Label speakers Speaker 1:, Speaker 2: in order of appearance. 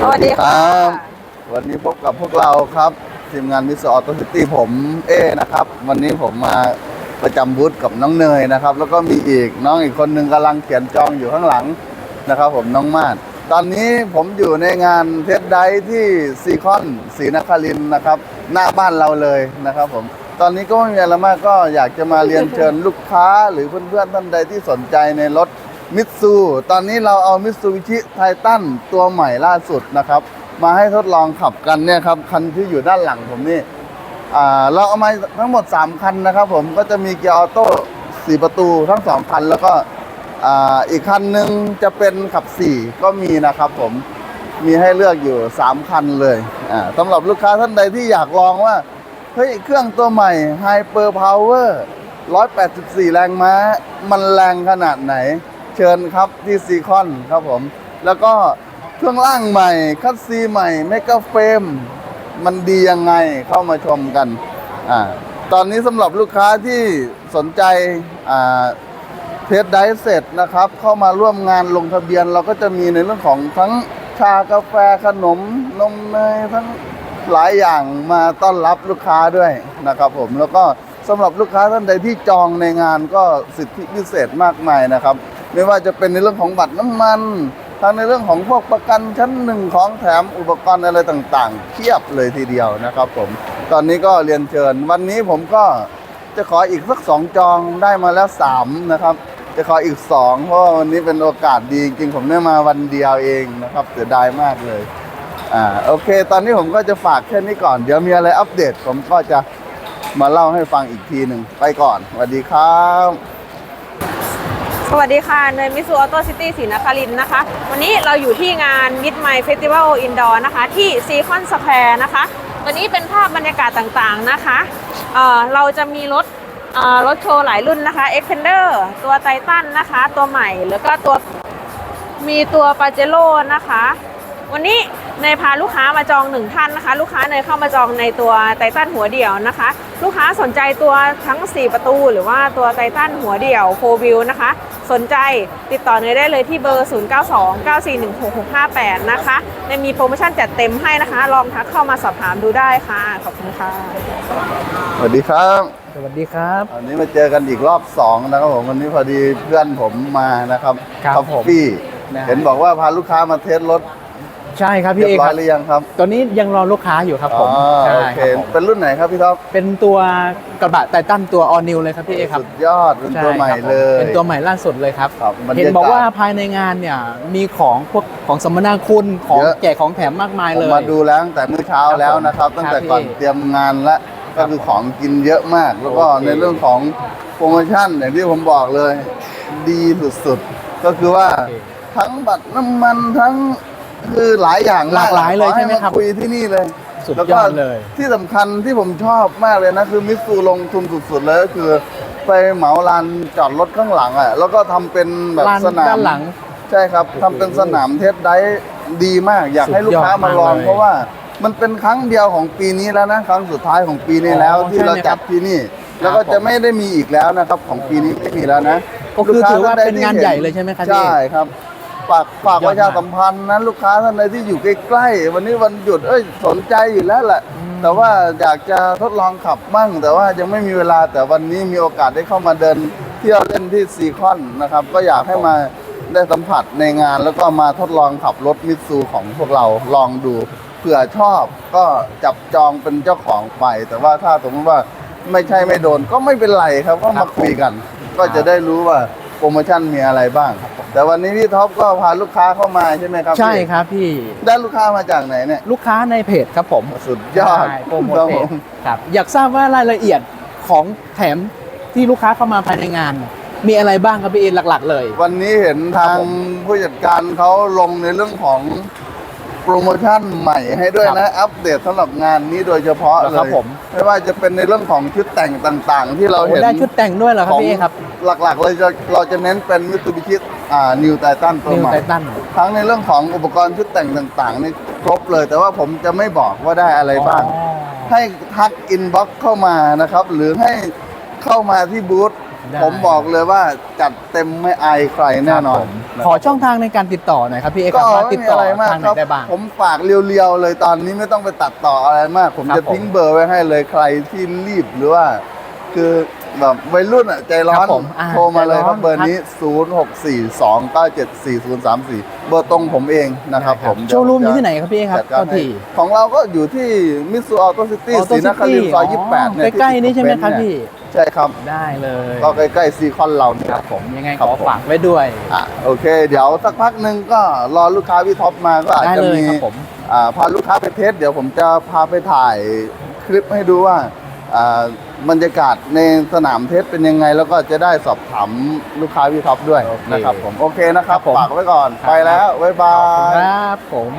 Speaker 1: สวัสดีค
Speaker 2: รับ วันนี้พบกับพวกเราครับทีมงานมิสออโตซิตี้ผมเอนะครับ วันนี้ผมมาประจำบูธกับน้องเนยนะครับ แล้วก็มีอีกน้องอีกคนหนึ่งกำลังเขียนจองอยู่ข้างหลังนะครับ ผมน้องมาดตอนนี้ผมอยู่ในงานเทสไดที่ซีคอนศรีนครินนะครับ หน้าบ้านเราเลยนะครับผมตอนนี้ก็ไม่มีอะไรมากก็อยากจะมาเรียนเชิญลูกค้าหรือเพื่อนๆท่านใดที่สนใจในรถ มิตซูตอนนี้เราเอามิตซูบิชิไททันตัวใหม่ล่าสุดนะครับ มาให้ทดลองขับกันเนี่ยครับ คันที่อยู่ด้านหลังผมนี่เราเอามาทั้งหมด 3 คันนะครับผมก็จะมีเกียร์ออโต้4ประตูทั้ง 2 คัน แล้วก็อีกคันหนึ่งจะเป็นขับ 4 ก็มีนะครับผมมีให้เลือกอยู่ 3 คันเลยสำหรับลูกค้าท่านใดที่อยากลองว่า เฮ้ย เครื่องตัวใหม่ Hyper Power 184 แรงม้า มันแรงขนาดไหน เชิญครับที่ซีคอนครับผม แล้วก็เครื่องล่างใหม่ คัสซีใหม่เมกะเฟรมมันดียังไงเข้ามาชมกันอ่าตอนนี้สำหรับลูกค้าที่สนใจอ่าเทสไดเสร็จนะครับ เข้ามาร่วมงานลงทะเบียนเราก็จะมีในเรื่องของทั้งชากาแฟขนมนมเนยทั้งหลายอย่างมาต้อนรับลูกค้าด้วยนะครับผมแล้วก็สำหรับลูกค้าท่านใดที่จองในงานก็สิทธิพิเศษมากมายนะครับ ไม่ว่าจะเป็นในเรื่องของบัตรน้ำมันทั้งในเรื่องของพวกประกันชั้นหนึ่งของแถมอุปกรณ์อะไรต่างๆเทียบเลยทีเดียวนะครับผมตอนนี้ก็เรียนเชิญ วันนี้ผมก็จะขออีกสักสองจองได้มาแล้วสามนะครับ จะขออีกสองเพราะวันนี้เป็นโอกาสดีจริงผมได้มาวันเดียวเองนะครับเสียดายมากเลยอ่าโอเค ตอนนี้ผมก็จะฝากแค่นี้ก่อน เดี๋ยวมีอะไรอัปเดต ผมก็จะมาเล่าให้ฟังอีกทีหนึ่งไปก่อนสวัสดีครับ
Speaker 1: สวัสดีค่ะเนยมิสูออโต้ซิตี้ศรีนครินนะคะ วันนี้เราอยู่ที่งาน Mid My Festival Indoor นะคะ ที่ซีคอนสแควร์นะคะตัวนี้เป็นภาพบรรยากาศต่างๆนะคะเเราจะมีรถรถโชว์หลายรุ่นนะคะ Expander ตัวไททันนะคะ ตัวใหม่ แล้วก็ตัวมีตัวปาเจโร่นะคะ วันนี้ เนยพาลูกค้ามาจองหนึ่งท่านนะคะ ลูกค้าเนยเข้ามาจองในตัวไททันหัวเดี่ยวนะคะ ลูกค้าสนใจตัวทั้ง 4 ประตู หรือว่าตัวไททันหัวเดี่ยวโฟวิวนะคะ สนใจติดต่อเนยได้เลยที่เบอร์ 0929416658 นะคะเนยมีโปรโมชั่นจัดเต็มให้นะคะ ลองทักเข้ามาสอบถามดูได้ค่ะ ขอบคุณค่ะ
Speaker 2: สวัสดีครับ
Speaker 3: สวัสดีครับ
Speaker 2: วันนี้มาเจอกันอีกรอบสองนะครับผมวันนี้พอดีเพื่อนผมมานะครับ
Speaker 3: ครับ
Speaker 2: คอฟ
Speaker 3: ผม
Speaker 2: ฟี่
Speaker 3: นะฮะ
Speaker 2: เห็นบอกว่าพาลูกค้ามาเทสรถ
Speaker 3: ใช่ครับ
Speaker 2: เรี
Speaker 3: พี่
Speaker 2: ย
Speaker 3: เอบ
Speaker 2: ร้
Speaker 3: ค
Speaker 2: อย
Speaker 3: รับ
Speaker 2: หรือยังครับ
Speaker 3: ตอนนี้ยังรอลูกค้าอยู่ครับผม
Speaker 2: อ๋อ
Speaker 3: ใช่
Speaker 2: โอเค
Speaker 3: ครับผม
Speaker 2: เป็นรุ่นไหนครับพี่ท็อป
Speaker 3: เป็นตัวกระบะไททันตัวออนิวเลยครับพี่เอครับ
Speaker 2: สุดยอดเป็น
Speaker 3: ใช่
Speaker 2: ตัวใหม่
Speaker 3: ครับผ
Speaker 2: เลย
Speaker 3: เป็นตัวใหม่ล่าสุดเลยครับ
Speaker 2: ครับบรรยากาศ
Speaker 3: เห็นบอกว่าภายในงานเนี่ยมีของพวกของสมนาคุณของ
Speaker 2: เยอะ
Speaker 3: แจกของแถมมากมาย
Speaker 2: ผ
Speaker 3: เล
Speaker 2: ม
Speaker 3: ย
Speaker 2: มาดูแล้วตั้งแต่เมื่อเช้าแล้วนะครับ
Speaker 3: ครับ
Speaker 2: ตั้งแต่
Speaker 3: พี่
Speaker 2: ก่อนเตรียมงานและก็คือของกินเยอะมาก แล้วก็
Speaker 3: โอเค
Speaker 2: ในเรื่องของโปรโมชั่นอย่างที่ผมบอกเลย ดีสุดๆ ก็คือว่า
Speaker 3: โอเค
Speaker 2: ทั้งบัตรน้ำมันทั้ง คือหลายอย่าง
Speaker 3: หลากหลายเลยใช่ไหมครับ
Speaker 2: ขอให้าคุยที่นี่เลย
Speaker 3: สุด
Speaker 2: แล้ว
Speaker 3: ย
Speaker 2: ก็
Speaker 3: อดเลย
Speaker 2: ที่สำคัญที่ผมชอบมากเลยนะ คือมิตซูลงทุนสุดๆเลยก็คือไปเหมาลานจอดรถข้างหลังอะแล้วก็ทำเป็นแบบ
Speaker 3: ลาน
Speaker 2: สนาม
Speaker 3: ด้านหลัง
Speaker 2: ใช่ครับทำเป็นสนามเทสไดฟ์ดีมาก อยากให้ลูกค้ามาลอง
Speaker 3: สุดยอดมากเลย
Speaker 2: เพราะว่ามันเป็นครั้งเดียวของปีนี้แล้วนะครั้งสุดท้ายของปีนี้แล้ว
Speaker 3: อ๋อ
Speaker 2: ที่เรา
Speaker 3: ใช่ไหม
Speaker 2: จัดที่นี่ แล้วก็
Speaker 3: ครับผม
Speaker 2: จะไม่ได้มีอีกแล้วนะครับของปีนี้ไม่มีแล้วนะ
Speaker 3: ก็คือ
Speaker 2: ลูค้
Speaker 3: ถือว่า
Speaker 2: ท่ใด
Speaker 3: เป็นงาน
Speaker 2: ที่
Speaker 3: ใหญ่เลยใช่ไหมครับพี่
Speaker 2: ใช่ครับ ฝากฝาก
Speaker 3: สุดยอด
Speaker 2: ประชาสัมพันธ์นะลูกค้าท่านใดที่อยู่ใกล้ๆวันนี้วันหยุดเอ้ยสนใจอยู่แล้วแหละ แต่ว่าอยากจะทดลองขับมั่ง แต่ว่ายังไม่มีเวลาแต่วันนี้มีโอกาสได้เข้ามาเดินเที่ยวเล่นที่ซีคอนนะครับ ก็อยากให้มาได้สัมผัสในงานแล้วก็มาทดลองขับรถมิตซูของพวกเราลองดูเผื่อชอบก็จับจองเป็นเจ้าของไป แต่ว่าถ้าสมมติว่าไม่ใช่ไม่โดนก็ไม่เป็นไรครับก็
Speaker 3: ครั
Speaker 2: มา
Speaker 3: บ
Speaker 2: คุยกัน ก็จะได้รู้ว่า โปรโมชั่นมีอะไรบ้าง แต่วันนี้พี่ท็อปก็พาลูกค้าเข้ามาใช่ไหมครับ
Speaker 3: ใช่
Speaker 2: พี่
Speaker 3: ครับพี่
Speaker 2: ได้ลูกค้ามาจากไหนเนี่ย
Speaker 3: ลูกค้าในเพจครับผม
Speaker 2: สุดยอด
Speaker 3: ใช่โปรโมท
Speaker 2: ครับ
Speaker 3: เพ
Speaker 2: ผ
Speaker 3: จ
Speaker 2: ม
Speaker 3: ครับอยากทราบว่ารายละเอียดของแถมที่ลูกค้าเข้ามาภายในงาน มีอะไรบ้างครับพี่เอหลักๆ เลย
Speaker 2: วันนี้เห็นทา
Speaker 3: ครั
Speaker 2: ง
Speaker 3: บผม
Speaker 2: ผู้จัดการเขาลงในเรื่องของ โปรโมชั่นใหม่ให้ด้วยนะ อัปเดตสำหรับงานนี้โดยเฉพาะ
Speaker 3: เหรอ
Speaker 2: เล
Speaker 3: ครับ
Speaker 2: ย
Speaker 3: ผม
Speaker 2: ไม่ว่าจะเป็นในเรื่องของชุดแต่งต่างๆ ที่เราเห็น
Speaker 3: ได้ชุดแต่งด้วยเหรอครับพี่เอครับ
Speaker 2: หลักๆเลยจะเราจะเน้นเป็นมิตซูบิชิอ่านิวไททันตัว
Speaker 3: นิว
Speaker 2: ใหม่
Speaker 3: ไททัน
Speaker 2: ทั้งในเรื่องของอุปกรณ์ชุดแต่งต่างๆนี่ครบเลย แต่ว่าผมจะไม่บอกว่าได้อะไรบ้าง ให้ทักอินบ็อกเข้ามานะครับ หรือให้เข้ามาที่บูธ
Speaker 3: ได้
Speaker 2: ผมบอกเลยว่าจัดเต็มไม่อายใครแน่นอน
Speaker 3: ครับผม ขอช่องทางในการติดต่อหน่อยครับพี่เอก
Speaker 2: ก็
Speaker 3: ครับว่า
Speaker 2: ไม่
Speaker 3: ติด
Speaker 2: มี
Speaker 3: ต่อ
Speaker 2: อะไรมาก
Speaker 3: ทางไห
Speaker 2: คนรับ
Speaker 3: ได้บ้าง
Speaker 2: ผมฝากเรียวๆเลยตอนนี้ไม่ต้องไปตัดต่ออะไรมาก ผม
Speaker 3: ครับ
Speaker 2: จะทิ้งเบอร์ไว้ให้เลยใครที่รีบหรือว่า คือแบบวัยรุ่นอะใจร้อ
Speaker 3: ครั
Speaker 2: น
Speaker 3: บผมอ่า
Speaker 2: โทรมาเลยครับ
Speaker 3: ใจร้อน
Speaker 2: เบอร์นี้ 0 6 4 2 9 7 4 0 3 4 เบอร์ตรงผมเองนะครับผม
Speaker 3: โชว์รูมอยู่ที่ไหนครับพี่เอกครับ
Speaker 2: จัดการ
Speaker 3: ก็
Speaker 2: ให้
Speaker 3: ที่
Speaker 2: ของเราก็อยู่ที่มิสูออโตซิตี้
Speaker 3: Auto
Speaker 2: ศรีนครินทร์ซอย
Speaker 3: City
Speaker 2: 28เนี่ย
Speaker 3: ใกล้ๆนี่ใช่ไหมครับ
Speaker 2: ที่
Speaker 3: พี่
Speaker 2: ใช่ครับ
Speaker 3: ได้เลย
Speaker 2: ก็ใกล้ๆซีคอนเราเนี่ย
Speaker 3: ครับผมยังไง
Speaker 2: ครั
Speaker 3: ข
Speaker 2: บ
Speaker 3: อ
Speaker 2: ผม
Speaker 3: ฝากไว้ด้วย
Speaker 2: อะโอเค เดี๋ยวสักพักหนึ่งก็รอลูกค้าพี่ท็อปมาก็อาจ
Speaker 3: ได้
Speaker 2: จะ
Speaker 3: เลย
Speaker 2: มี
Speaker 3: ครับผม
Speaker 2: อ่าพาลูกค้าไปเทสเดี๋ยวผมจะพาไปถ่ายคลิปให้ดูว่าอ่าบรรยากาศในสนามเทสเป็นยังไง แล้วก็จะได้สอบถามลูกค้าพี่ท็อปด้วย
Speaker 3: โอเค
Speaker 2: นะครับผมโอเคนะครับ
Speaker 3: ครับผม
Speaker 2: ฝากไว้ก่อน
Speaker 3: ครับ
Speaker 2: ไปแล้วบ๊ายบา
Speaker 3: ขอบคุณ
Speaker 2: ย
Speaker 3: ครับผม